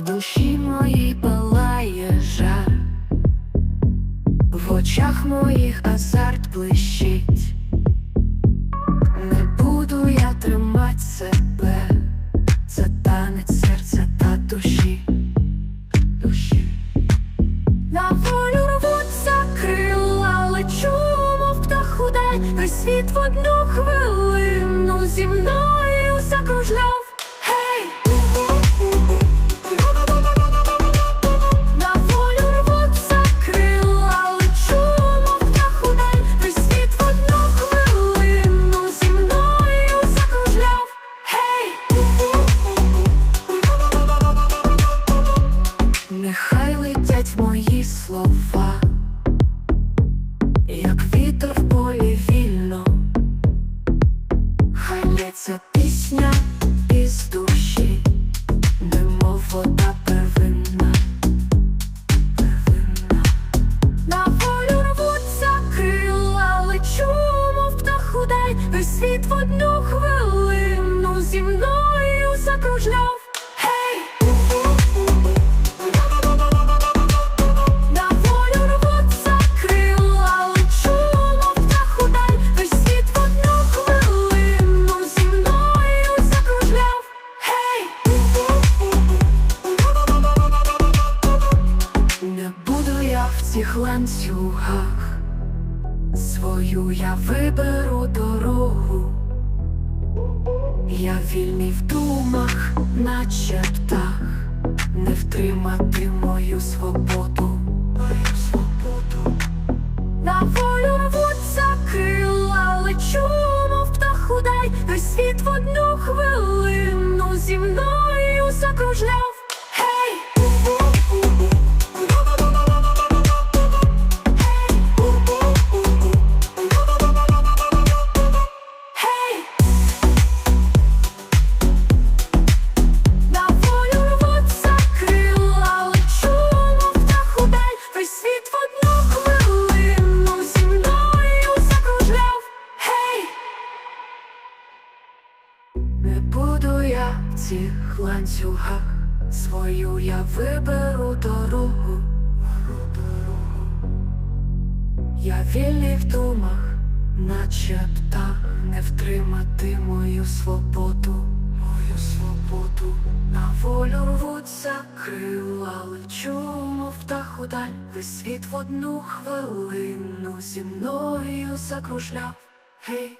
душі моїй палає жар, в очах моїх азарт блищить, не буду я тримать себе, це танець серця та душі, душі. На волю рвуться крила, лечу, мов птах удай, весь світ в одну хвилину зі мною закружляв. Хай лється пісня із душі, немов вода первинна, первинна. На волю рвуться крила, лечу, мов птаху дай весь світ в одну хвилину цих ланцюгах, свою я виберу дорогу. Я вільний в думах, наче птах, не втримати мою свободу, мою свободу. На волю рвуться мов птах удай, весь світ в одну хвилину зі мною закружляв. Цих ланцюгах, свою я виберу дорогу. Я вільний в думах, наче птах, не втримати мою свободу, мою свободу. На волю рвуться крила, лечу, мов птах удаль, весь світ в одну хвилину зі мною закружляв. Гей,